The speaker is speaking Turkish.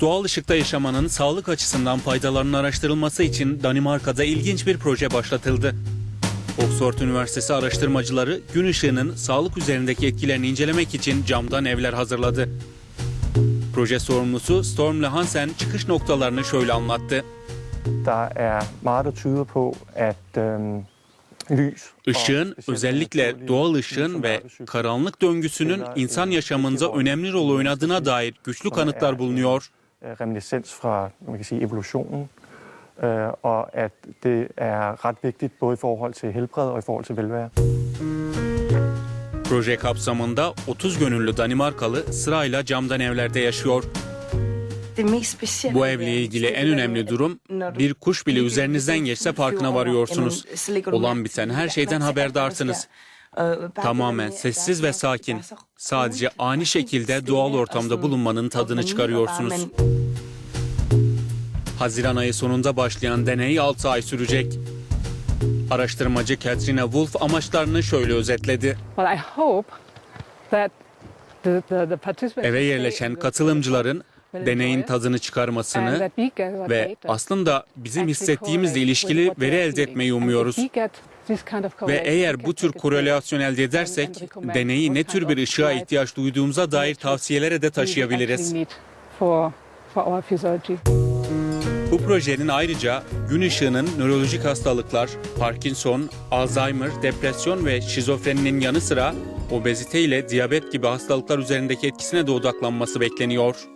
Doğal ışıkta yaşamanın sağlık açısından faydalarının araştırılması için Danimarka'da ilginç bir proje başlatıldı. Oxford Üniversitesi araştırmacıları gün ışığının sağlık üzerindeki etkilerini incelemek için camdan evler hazırladı. Proje sorumlusu Stormle Hansen çıkış noktalarını şöyle anlattı. Der er meget, der tyder på, at Işığın özellikle doğal ışığın ve karanlık döngüsünün insan yaşamımıza önemli rol oynadığına dair güçlü kanıtlar bulunuyor. reminiscens fra man kan sige, evolutionen, øh, og at det er ret vigtigt både i forhold til helbred og i forhold til velvære. Proje kapsamında 30 gönüllü Danimarkalı sırayla camdan evlerde yaşıyor. Bu evle ilgili en önemli durum bir kuş bile üzerinizden geçse farkına varıyorsunuz. Olan biten her şeyden haberdarsınız. Tamamen sessiz ve sakin. Sadece ani şekilde doğal ortamda bulunmanın tadını çıkarıyorsunuz. Haziran ayı sonunda başlayan deney 6 ay sürecek. Araştırmacı Katrina Wolf amaçlarını şöyle özetledi. Eve yerleşen katılımcıların deneyin tadını çıkarmasını ve aslında bizim hissettiğimizle ilişkili veri elde etmeyi umuyoruz. Ve eğer bu tür korelasyon elde edersek deneyi ne tür bir ışığa ihtiyaç duyduğumuza dair tavsiyelere de taşıyabiliriz. Bu projenin ayrıca gün ışığının nörolojik hastalıklar, Parkinson, Alzheimer, depresyon ve şizofreninin yanı sıra obezite ile diyabet gibi hastalıklar üzerindeki etkisine de odaklanması bekleniyor.